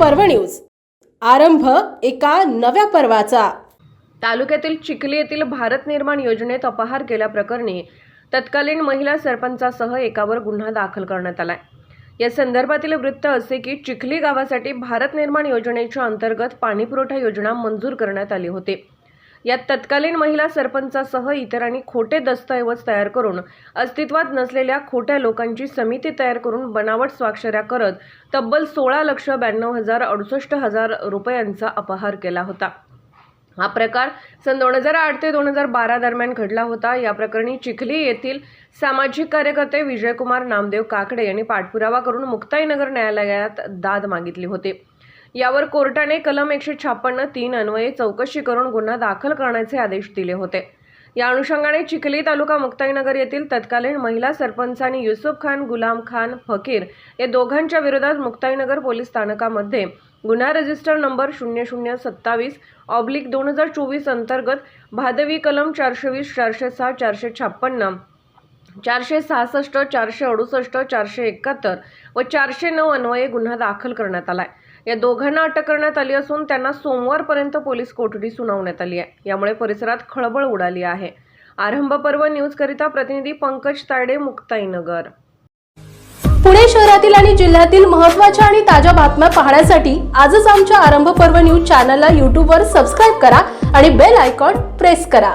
पर्व न्यूज. आरंभ एका नव्या पर्वाचा. तालुक्यातील चिखली येथील भारत निर्माण योजनेत अपहार केल्याप्रकरणी तत्कालीन महिला सरपंचासह एकावर गुन्हा दाखल करण्यात आलाय. या संदर्भातील वृत्त असे की चिखली गावासाठी भारत निर्माण योजनेच्या अंतर्गत पाणीपुरवठा योजना मंजूर करण्यात आली होती. यात तत्कालीन महिला सरपंचासह इतरांनी खोटे दस्तऐवज तयार करून अस्तित्वात नसलेल्या खोट्या लोकांची समिती तयार करून बनावट स्वाक्षऱ्या करत तब्बल सोळा लक्ष ब्याण्णव हजार अडुसष्ट हजार रुपयांचा अपहार केला होता. हा प्रकार सन दोन हजार आठ ते दोन हजार बारा दरम्यान घडला होता. या प्रकरणी चिखली येथील सामाजिक कार्यकर्ते विजयकुमार नामदेव काकडे यांनी पाठपुरावा करून मुक्ताईनगर न्यायालयात दाद मागितली होती. यावर कोर्टाने कलम एकशे छापन्न तीन अन्वये चौकशी करून गुन्हा दाखल करण्याचे आदेश दिले होते. या अनुषंगाने चिखली तालुका मुक्ताईनगर येथील तत्कालीन महिला सरपंचांनी युसुफ खान गुलाम खान फकीर या दोघांच्या विरोधात मुक्ताईनगर पोलीस स्थानकामध्ये गुन्हा रजिस्टर नंबर शून्य शून्य सत्तावीस ऑब्लिक दोन हजार चोवीस अंतर्गत भादवी कलम चारशे वीस चारशे सहा चारशे छप्पन्न चारशे सहासष्ट चारशे अडुसष्ट चारशे एकाहत्तर व चारशे नऊ अन्वये गुन्हा दाखल करण्यात आला आहे या दोघांना अटक करण्यात आली असून त्यांना सोमवारपर्यंत पोलीस कोठडी सुनावण्यात आली आहे. यामुळे परिसरात खळबळ उडाली आहे. आरंभ पर्व न्यूजकरिता प्रतिनिधी पंकज तायडे मुक्ताईनगर. पुणे शहरातील आणि जिल्ह्यातील महत्त्वाच्या आणि ताज्या बातम्या पाहण्यासाठी आजच आमच्या आरंभ पर्व न्यूज चॅनलला यूट्यूबवर सबस्क्राईब करा आणि बेल आयकॉन प्रेस करा.